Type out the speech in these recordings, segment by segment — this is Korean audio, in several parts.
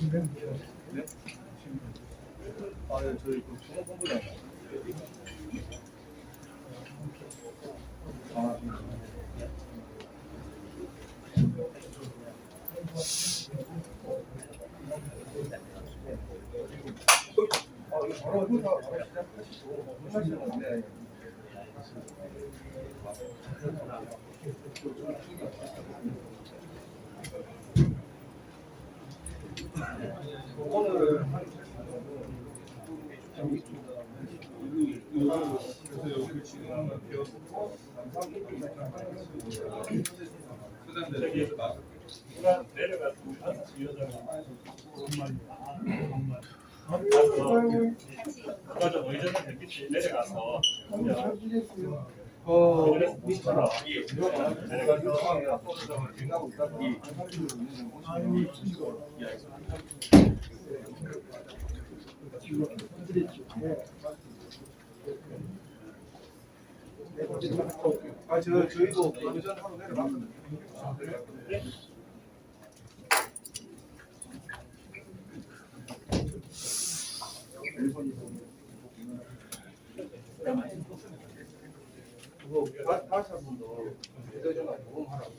네? 아, 네. 한 그래서 여기를 지금 됐겠지 내려가서 어, 미쳐라 내려가서 아, 저 저희도 예전 하고 내려갔거든요. 그 거 다- 다시 한 번더 휴대전화 녹음하라고.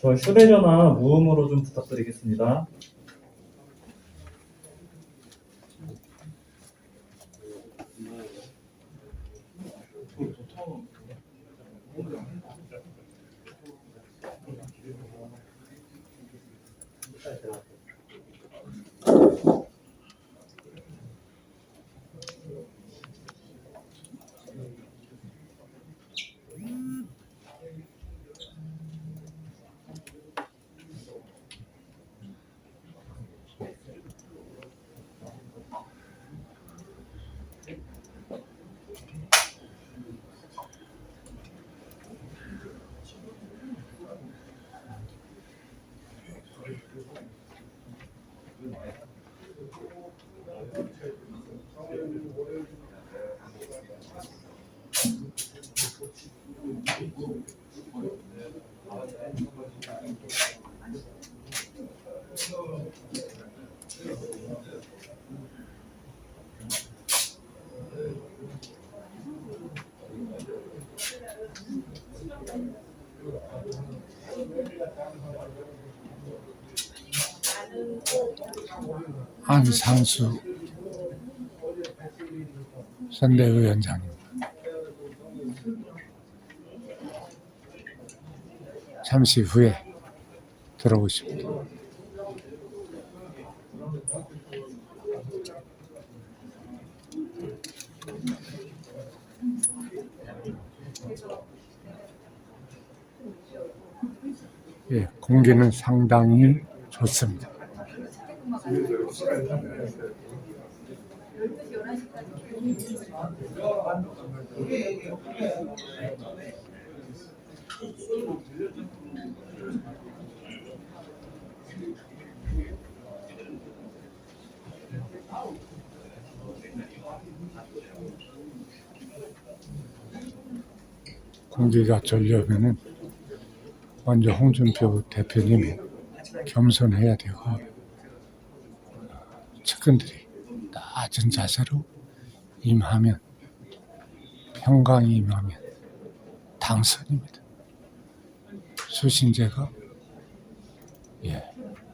저 휴대전화 무음으로 좀 부탁드리겠습니다. 안 상수 선대위원장입니다. 잠시 후에 들어오십니다. 예, 공기는 상당히 좋습니다. 공기가 좋려면은 먼저 홍준표 대표님이 겸손해야 되고 측근들이 낮은 자세로 임하면 평강이 임하면 당선입니다. 수신제가 예,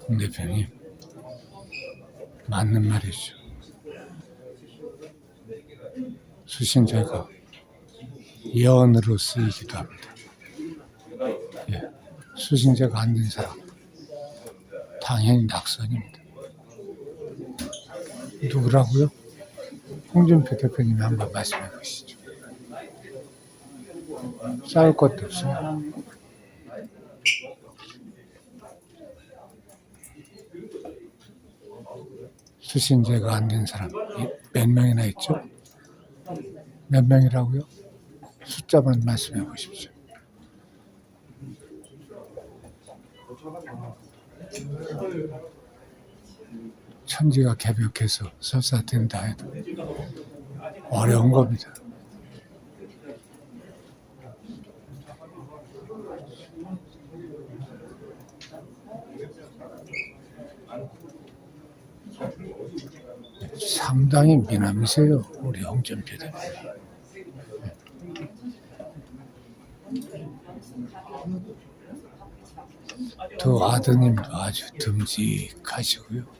홍 대표님 맞는 말이죠. 수신제가 예언으로 쓰이기도 합니다. 예, 수신제가 안 된 사람 당연히 낙선입니다. 누구라고요? 홍준표 대표님이 한번 말씀해 보시죠. 싸울 것도 없어요. 수신제가 안 된 사람 몇 명이나 있죠? 몇 명이라고요? 숫자만 말씀해 보십시오. 천지가 개벽해서 설사된다 해도 어려운 겁니다. 상당히 미남이세요, 우리 홍준표님. 두 예. 아드님도 아주 듬직하시고요.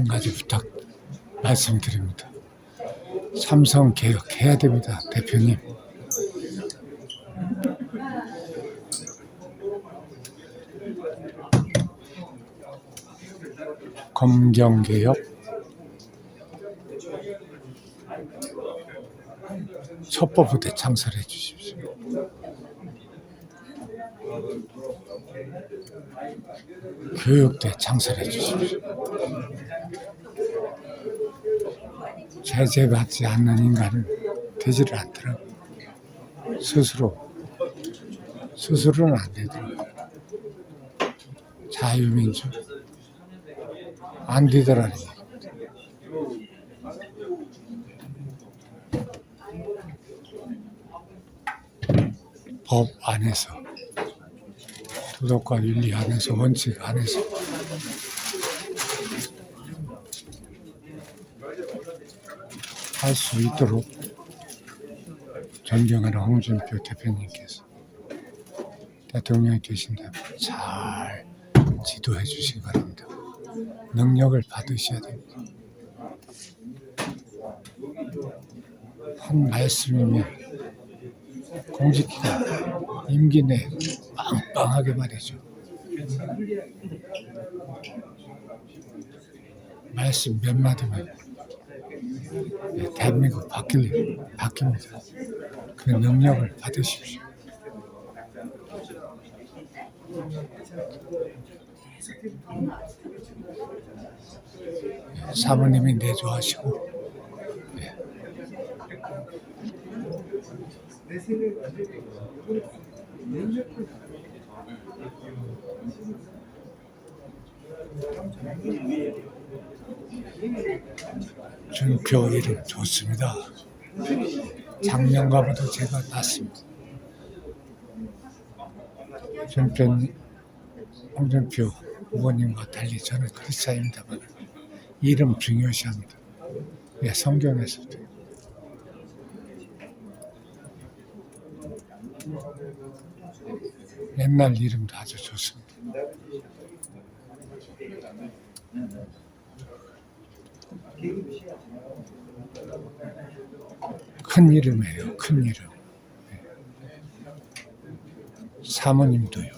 한 가지 부탁 말씀드립니다. 삼성 개혁해야 됩니다, 대표님. 검경 개혁, 첩보부대 창설해 주십시오. 교육대 창설해 주십시오. 제재받지 않는 인간은 되지를 않더라고요. 스스로 스스로는 안 되더라고요. 자유민주 안 되더라니. 법 안에서 도덕과 윤리 안에서 원칙 안에서 할 수 있도록 존경하는 홍준표 대표님께서 대통령이 되신다면 잘 지도해 주시기 바랍니다. 능력을 받으셔야 됩니다. 한 말씀이면 공직기간 임기 내 빵빵하게 말이죠. 말씀 몇 마디면 예, 대한민국 바뀔, 바뀝니다. 그 능력을 받으십시오. 예, 사모님이 내조하시고 예, 내 생각이 완전히 준표 이름 좋습니다. 작년과보다 제가 낫습니다. 준표, 홍준표 후보님과 달리 저는 크리스찬입니다만 이름 중요시합니다. 예, 성경에서도. 옛날 이름도 아주 좋습니다. 큰 이름이에요. 큰 이름. 네. 사모님도요.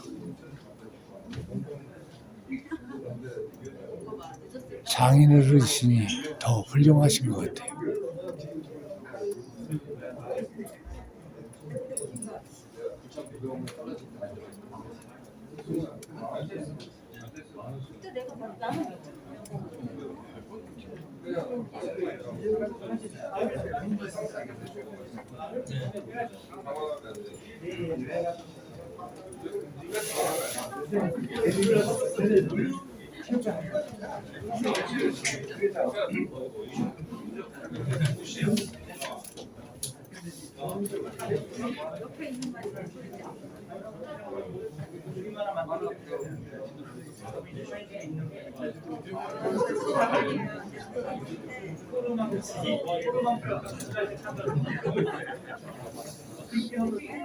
장인 어르신이 더 훌륭하신 것 같아요. 옆에 있는 말이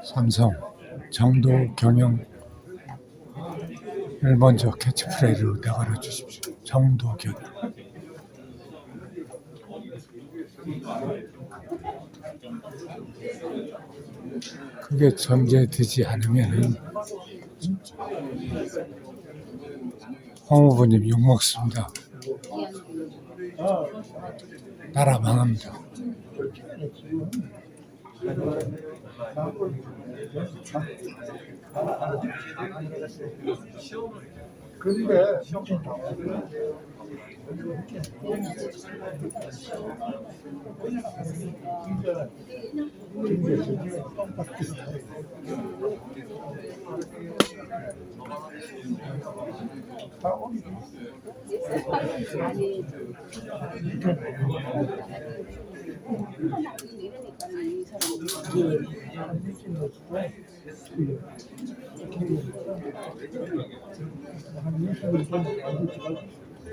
삼성 정도 경영 을 먼저 캐치프레이로 내걸어 주십시오. 정도 경영. 그게 전제되지 않으면 홍 후보님 욕먹습니다. 나라 망합니다. 근데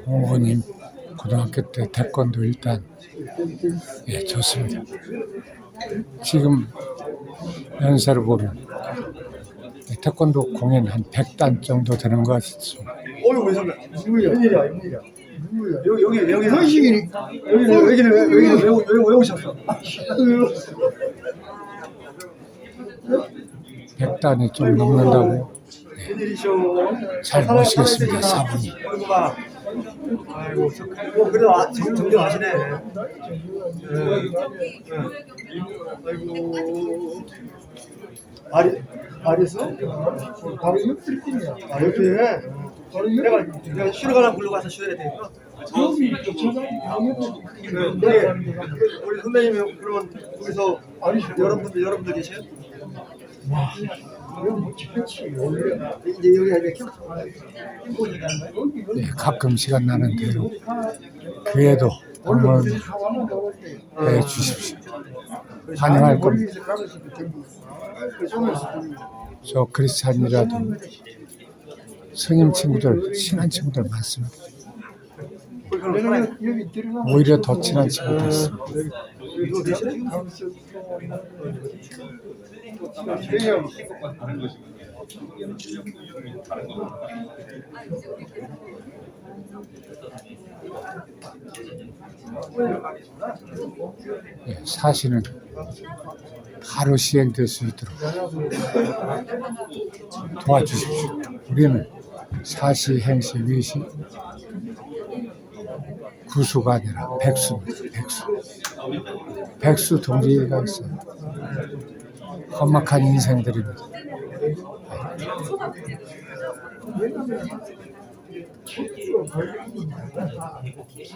홍호님 고등학교 때 태권도 일단 예 좋습니다. 지금 연세를 보면 태권도 공연 한 100단 정도 되는 것 같습니다. 어이구 선배 누구야? 웬일이야 웬일이야? 여기 여기 여기 현식이니 여기는 여기는 왜 왜, 오- 왜, 왜 오셨어? 100단이 좀 넘는다고 웬일이셔? 잘 모시겠습니다, 사부님. 아이고 저- 뭐 그래도 아, 정- 정정 아시네. 예. 예. 아이고 발이 발이었어? 발이 옆에 아 옆에 내가 내가 쉬러 가나 불러 가서 쉬어야 되니까 네, 네. 우리 선배님이 그러면 거기서 여러분들 여러분들 계세요? 이제 여기 캠 예, 가끔 시간 나는 대로 그래도 방문 해 주십시오. 환영할 겁니다. 저 크리스찬이라도 성인 친구들, 친한 친구들 많습니다. 오히려 더 친한 친구도 있습니다. 예, 사실은 바로 시행될 수 있도록 도와주십시오. 우리는 사시, 행시, 위시 구수가 아니라 백수입니다. 백수. 백수 동지가 있어요. 험악한 인생들입니다.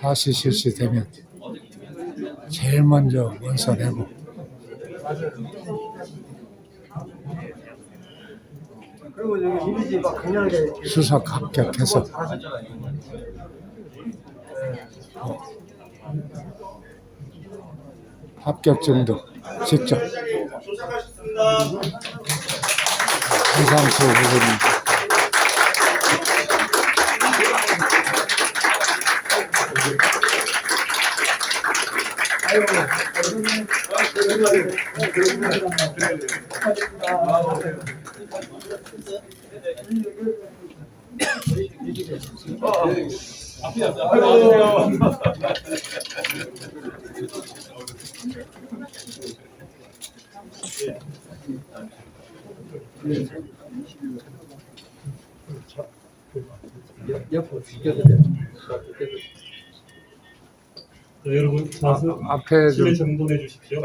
사시 실시 되면 제일 먼저 원서 내고 수석 합격해서 합격증도 직접 한상수 후보님 자, 여러분 자수 앞에 좀 실내 정돈해 주십시오.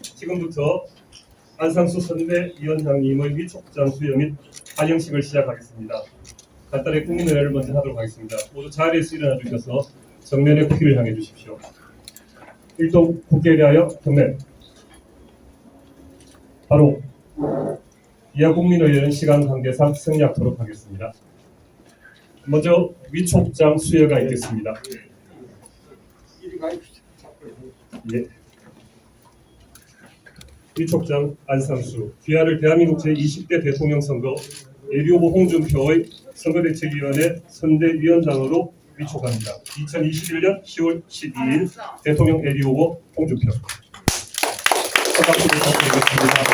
지금부터 안상수 선대위원장님의 위촉장 수여 및 환영식을 시작하겠습니다. 간단히 국민 의회를 먼저 하도록 하겠습니다. 모두 자리에서 일어나 주셔서 정면에 국기를 향해 주십시오. 일동 국기에 대하여 경례. 바로 이하 국민의회는 시간 관계상 승리하도록 하겠습니다. 먼저 위촉장 수여가 있겠습니다. 예. 위촉장 안상수 귀하를 대한민국 제20대 대통령 선거 예비후보 홍준표의 선거대책위원회 선대위원장으로 위촉합니다. 2021년 10월 12일 대통령 예비후보 홍준표. 박수 부탁드리겠습니다.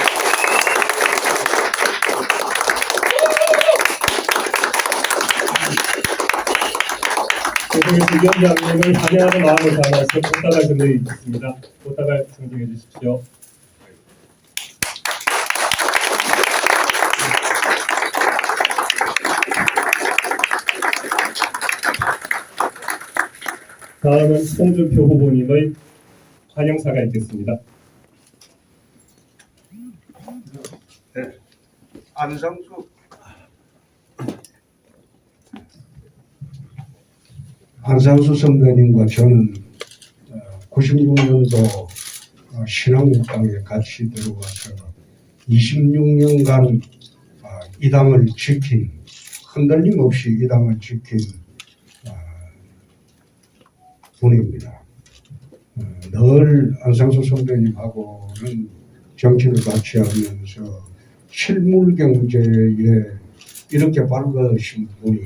대통령 위원장님을 환영하는 마음을 담아서 꽃다발 전달해 주겠습니다. 꽃다발 증정해 주십시오. 다음은 홍준표 후보님의 환영사가 있겠습니다. 안상수 안상수 선배님과 저는 96년도 신한국당에 같이 들어와서 26년간 아, 이 당을 지킨 흔들림 없이 이 당을 지킨 아, 분입니다. 어, 늘 안상수 선배님하고는 정치를 같이 하면서 실물 경제에 이렇게 밝으신 분이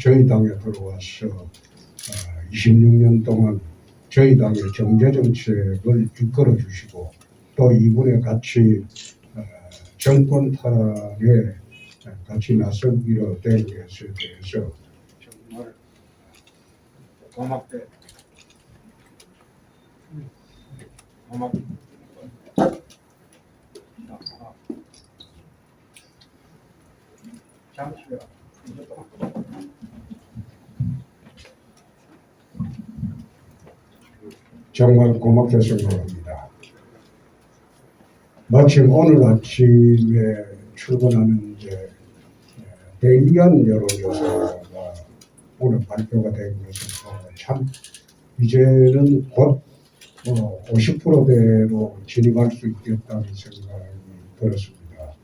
저희 당에 들어와서 26년 동안 저희 당의 경제 정책을 이끌어 주시고 또 이분에 같이 어, 정권 탈환에 같이 나서기로 된 것에 대해서 정말 고맙게 고맙 잠시요. 정말 고맙게 생각합니다. 마침 오늘 아침에 출근하는 이제 대기한 여론조사가 오늘 발표가 된 것을 보면 참 이제는 곧 어, 50%대로 진입할 수 있겠다는 생각이 들었습니다.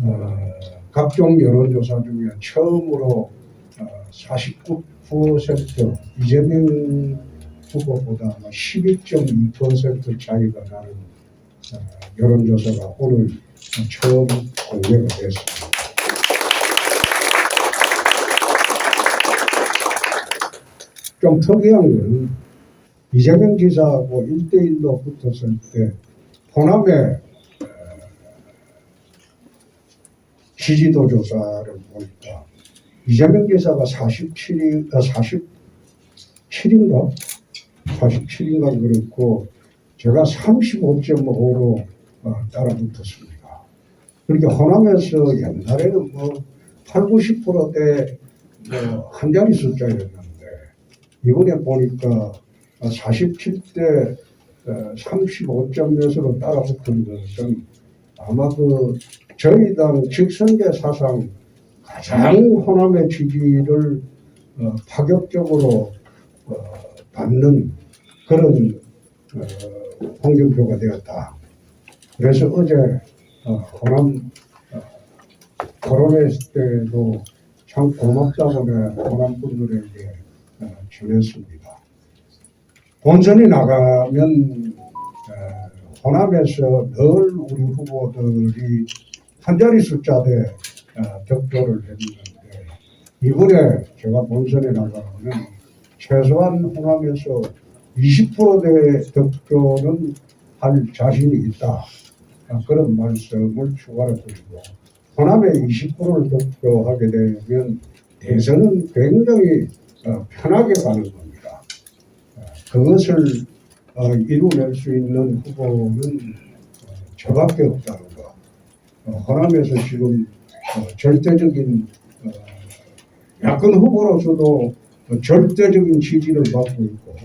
어, 각종 여론조사 중에 처음으로 어, 49% 이재명 후보보다 아마 12.2% 차이가 나는 어, 여론조사가 오늘 처음 공개가 됐습니다. 좀 특이한 건 이재명 지사하고 1대1로 붙었을 때 호남의 어, 지지도 조사를 보니까 이재명 지사가 47이, 아, 47인가? 47인가 그렇고 제가 35.5로 어, 따라 붙었습니다. 그렇게 호남에서 옛날에는 뭐 8, 90%대 뭐한 자리 숫자였는데 이번에 보니까 47대 35점 몇으로 따라 붙은 것은 아마 그 저희 당 직선제 사상 가장 호남의 지지를 어, 파격적으로 어, 받는 그런 어, 홍준표가 되었다. 그래서 어제 어, 호남 어, 토론했을 때도 참 고맙다고 호남 분들에게 어, 전했습니다. 본선이 나가면 어, 호남에서 늘 우리 후보들이 한 자리 숫자대 어, 격돌을 했는데 이번에 제가 본선에 나가면 최소한 호남에서 20%대 격돌은 할 자신이 있다. 아, 그런 말씀을 추가로 드리고 호남에 20%를 격돌하게 되면 대선은 굉장히 어, 편하게 가는 겁니다. 어, 그것을 어, 이루낼 수 있는 후보는 어, 저밖에. 어, 호남에서 지금 어, 절대적인 어, 야권 후보로서도 어, 절대적인 지지를 받고 있고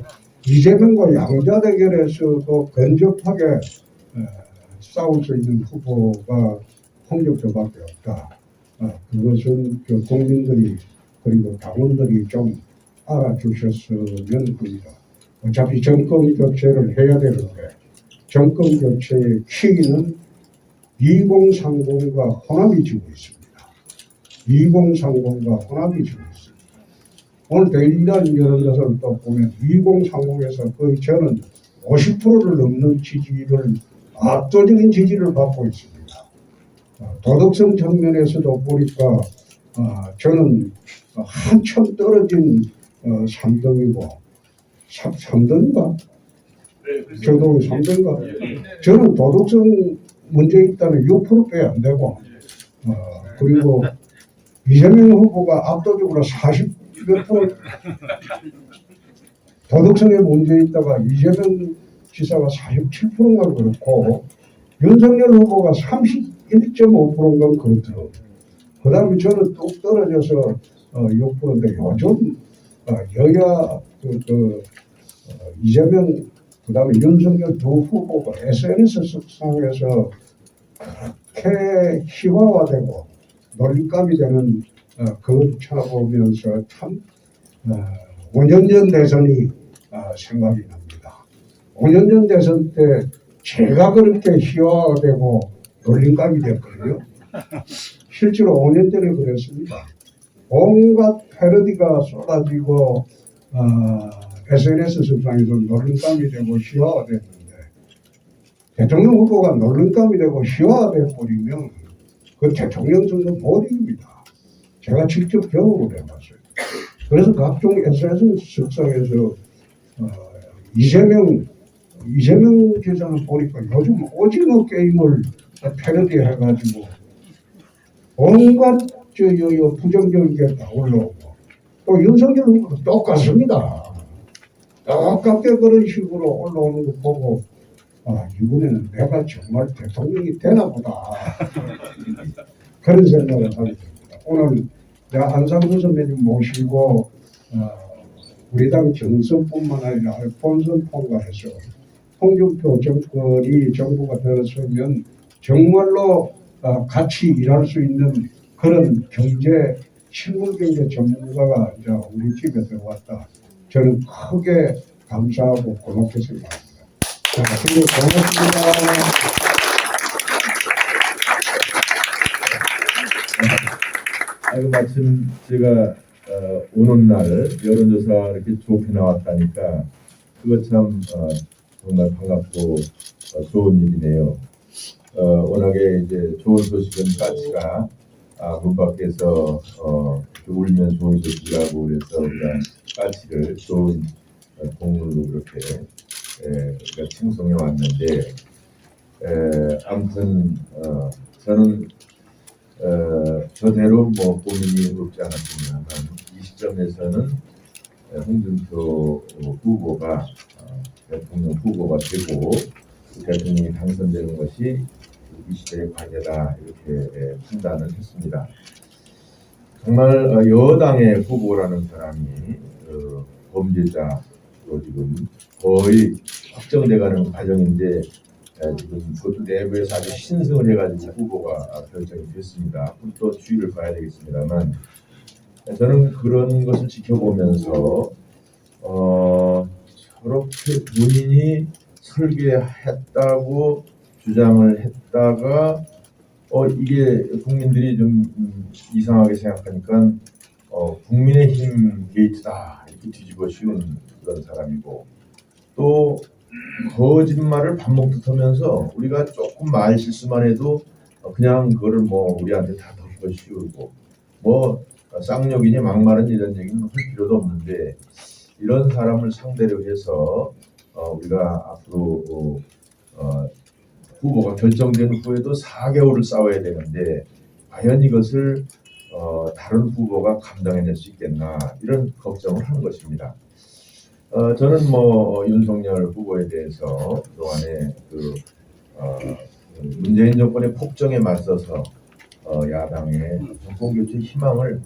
이재명과 양자 대결에서도 근접하게 어, 싸울 수 있는 후보가 홍준표밖에 없다. 어, 그것은 그 국민들이 그리고 당원들이 좀 알아주셨으면 합니다. 어차피 정권 교체를 해야 되는데 정권 교체의 키는 2030과 호남이 지고 있습니다. 2030과 호남이 지고 있습니다. 오늘 대일이라는 여론조사를 또 보면 2030에서 거의 저는 50%를 넘는 지지를 압도적인 지지를 받고 있습니다. 어, 도덕성 측면에서도 보니까 어, 저는 한참 떨어진 어, 3등이고 3 등인가? 저도 3등인가? 저는 도덕성 문제 있다면 6%꽤 안 되고 어, 그리고 이재명 후보가 압도적으로 40몇 프로 도덕성에 문제 있다가 이재명 지사가 47%인가 그렇고 윤석열 후보가 31.5%인가 그렇더라고요. 그 다음에 저는 뚝 떨어져서 어, 6%인데 요즘 어, 여야 그, 그 어, 이재명 그 다음에 윤석열 두 후보가 SNS 상에서 그렇게 희화화되고 놀림감이 되는 어, 그걸 쳐보면서 참 어, 5년 전 대선이 아, 생각이 납니다. 5년 전 대선 때 제가 그렇게 희화되고 놀림감이 됐거든요. 실제로 5년 전에 그랬습니다. 온갖 패러디가 쏟아지고 어, SNS 상에서 놀림감이 되고 희화가 됐는데 대통령 후보가 놀림감이 되고 희화가 돼버리면 그 대통령 선거 못 이깁니다. 제가 직접 경험을 해봤어요. 그래서 각종 SNS 석상에서 어, 이재명 이재명 기자는 보니까 요즘 오징어 게임을 패러디 해가지고 온갖 저요 부정적인 게 다 올라오고 또 윤석열 후보도 똑같습니다. 똑같게 그런 식으로 올라오는 거 보고 아 이번에는 내가 정말 대통령이 되나 보다 그런 생각을 하게 됩니다. 오늘 내가 안상수 선배님 모시고 어, 우리 당 경선뿐만 아니라 본선 통과해서 홍준표 정권이 정부가 들어서면 정말로 어, 같이 일할 수 있는 그런 경제 실물 경제 전문가가 이제 우리 집에 들어왔다. 저는 크게 감사하고 고맙게 생각합니다. 자, 선생님 고맙습니다. 아이고 마침 제가 어, 오는 날 여론조사 이렇게 좋게 나왔다니까 그거 참 어, 정말 반갑고 어, 좋은 일이네요. 어, 워낙에 이제 좋은 소식은 까치가 아, 문 밖에서 어, 울면 좋은 소식이라고 그래서 우리가 까치를 좋은 어, 동물로 그렇게 에, 우리가 칭송해 왔는데 에, 아무튼 어, 저는 어, 저대로 뭐 고민이 없지 않았습니다만 이 시점에서는 에, 홍준표 후보가 어, 대통령 후보가 되고 대통령이 당선되는 것이 이 시대의 과제다 이렇게 에, 판단을 했습니다. 정말 어, 여당의 후보라는 사람이 어, 범죄자로 지금 거의 확정돼가는 과정인데 에, 지금 그것도 내부에서 아주 신승을 해가지고 후보가 결정이 됐습니다. 또 주의를 봐야 되겠습니다만 에, 저는 그런 것을 지켜보면서 어, 저렇게 본인이 설계했다고 주장을 했다가 어 이게 국민들이 좀 음, 이상하게 생각하니까 어 국민의힘 게이트다. 이렇게 뒤집어 씌운 그런 사람이고 또 거짓말을 밥 먹듯 하면서 우리가 조금 말 실수만 해도 어, 그냥 그거를 뭐 우리한테 다 덮어 씌우고 뭐 어, 쌍욕이니 막말은 이런 얘기는 할 필요도 없는데 이런 사람을 상대로 해서 어, 우리가 앞으로 어, 어, 후보가 결정된 후에도 4개월을 싸워야 되는데 과연 이것을 어, 다른 후보가 감당해낼 수 있겠나 이런 걱정을 하는 것입니다. 어, 저는 뭐 윤석열 후보에 대해서 그동안에 그 어, 문재인 정권의 폭정에 맞서서 어, 야당의 정권 교체 희망을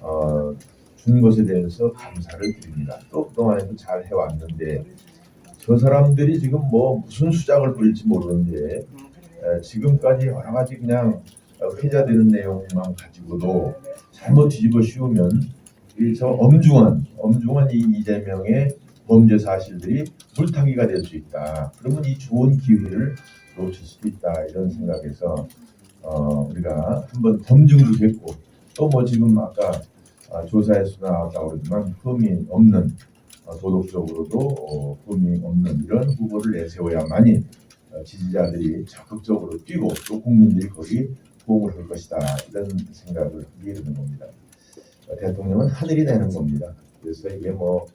어, 준 것에 대해서 감사를 드립니다. 또 그동안에도 잘 해왔는데 저 사람들이 지금 뭐 무슨 수작을 부릴지 모르는데 에, 지금까지 여러 가지 그냥 어, 회자되는 내용만 가지고도 잘못 뒤집어 씌우면 이저 엄중한 엄중한 이 이재명의 범죄 사실들이 물타기가 될 수 있다. 그러면 이 좋은 기회를 놓칠 수도 있다 이런 생각에서 어, 우리가 한번 검증도 됐고 또 뭐 지금 아까 아, 조사에서 나왔다고 그러지만 흠이 없는 어, 도덕적으로도 어, 흠이 없는 이런 후보를 내세워야만이 어, 지지자들이 적극적으로 뛰고 또 국민들이 거기 호응을 할 것이다 이런 생각을 하게 되는 겁니다. 어, 대통령은 하늘이 내는 겁니다. 그래서 이게 뭐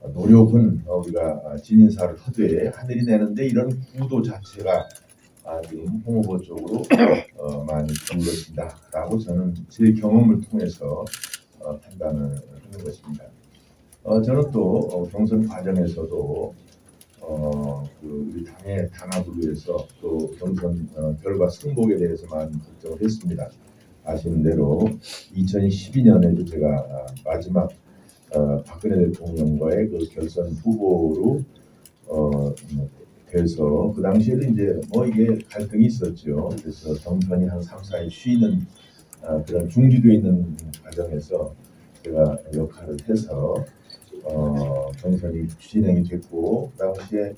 어, 노력은 어, 우리가 아, 진인사를 하되 하늘이 내는데 이런 구도 자체가 아, 지금 홍 후보 쪽으로 어, 많이 기울어진다라고 저는 제 경험을 통해서 어, 판단을 하는 것입니다. 어, 저는 또 어, 경선 과정에서도 어, 그 우리 당의 단합을 위해서 또 경선 어, 결과 승복에 대해서 많이 걱정을 했습니다. 아시는 대로 2012년에도 제가 아, 마지막 어, 박근혜 대통령과의 그 결선 후보로 어, 뭐, 돼서 그 당시에도 이제 뭐 이게 갈등이 있었죠. 그래서 정선이 한 3, 4일 쉬는 아, 그런 중지돼 있는 과정에서 제가 역할을 해서 어, 경선이 진행이 됐고 그 당시에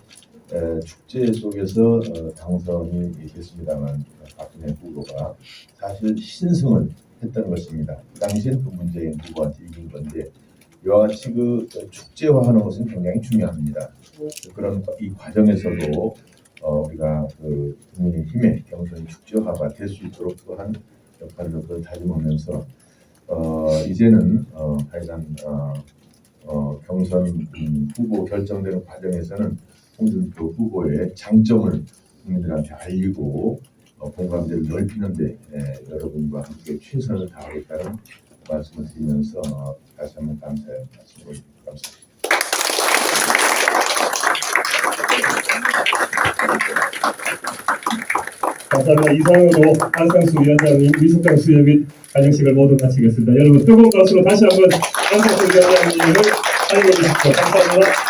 에, 축제 속에서 어, 당선이 됐습니다만 박근혜 후보가 사실 신승을 했던 것입니다. 그 당시엔 또 문재인 후보한테 이긴 건데 이와 같이 그 축제화하는 것은 굉장히 중요합니다. 그런 이 과정에서도 어, 우리가 그 국민의힘의 경선 축제화가 될 수 있도록 또한 역할을 그 다짐하면서 어, 이제는 어, 하여간 어, 어, 경선 음, 후보 결정되는 과정에서는 홍준표 후보의 장점을 국민들한테 알리고 어, 공감대를 넓히는데 에, 여러분과 함께 최선을 다하겠다는 말씀을 드리면서 어, 다시 한번 감사의 말씀을 감사합니다. 감사합니다. 이상으로 안상수 위원장님, 미숙장 수여 및 환영식을 모두 마치겠습니다. 여러분 뜨거운 박수로 다시 한번 안상수 위원장님을 환영해 주십시오. 감사합니다.